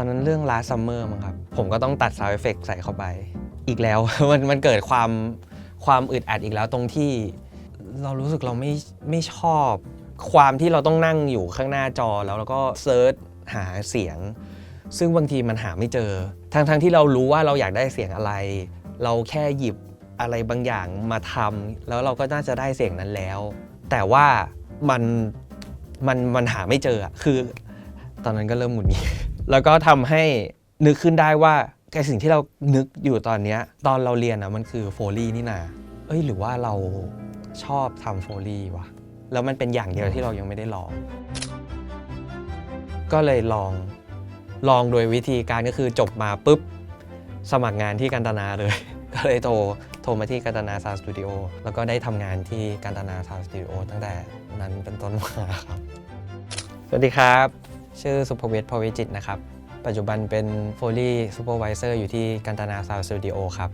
ตอนนั้นเรื่อง Last Summer มั้งครับ ผมก็ต้องตัด Sound Effect ใส่เข้าไป อีกแล้ว มันมันเกิดความความอึดอัดอีกแล้วตรงที่เรารู้สึกเราไม่ไม่ชอบ ความที่เราต้องนั่งอยู่ข้างหน้าจอแล้วเราก็เซิร์ชหาเสียง ซึ่งบางทีมันหาไม่เจอ ทั้งทั้งที่เรารู้ว่าเราอยากได้เสียงอะไร เราแค่หยิบอะไรบางอย่างมาทำแล้วเราก็น่าจะได้เสียงนั้นแล้ว แต่ว่ามันมันมันหาไม่เจออะคือ ตอนนั้นก็เริ่มหงุดหงิด แล้วก็ทำให้นึกขึ้นได้ว่าไอสิ่งที่เรานึกอยู่ตอนเนี้ยตอนเราเรียนอะมันคือโฟลีนี่นาเอ้ยหรือว่าเราชอบทำโฟลีวะแล้วมันเป็นอย่างเดียวที่เรายังไม่ได้ลอง ก็เลยลองลองโดยวิธีการก็คือจบมาปุ๊บ สมัครงานที่กันตนาเลย ก็เลยโทรโทรมาที่กันตนาซาวสตูดิโอแล้วก็ได้ทำงานที่กันตนาซาวสตูดิโอตั้งแต่นั้นเป็นต้นมาครับ สวัสดีครับ ชื่อสุภเวทพวิจิตนะครับ ปัจจุบันเป็น Foley Supervisor อยู่ที่กันตนาซาวสตูดิโอครับ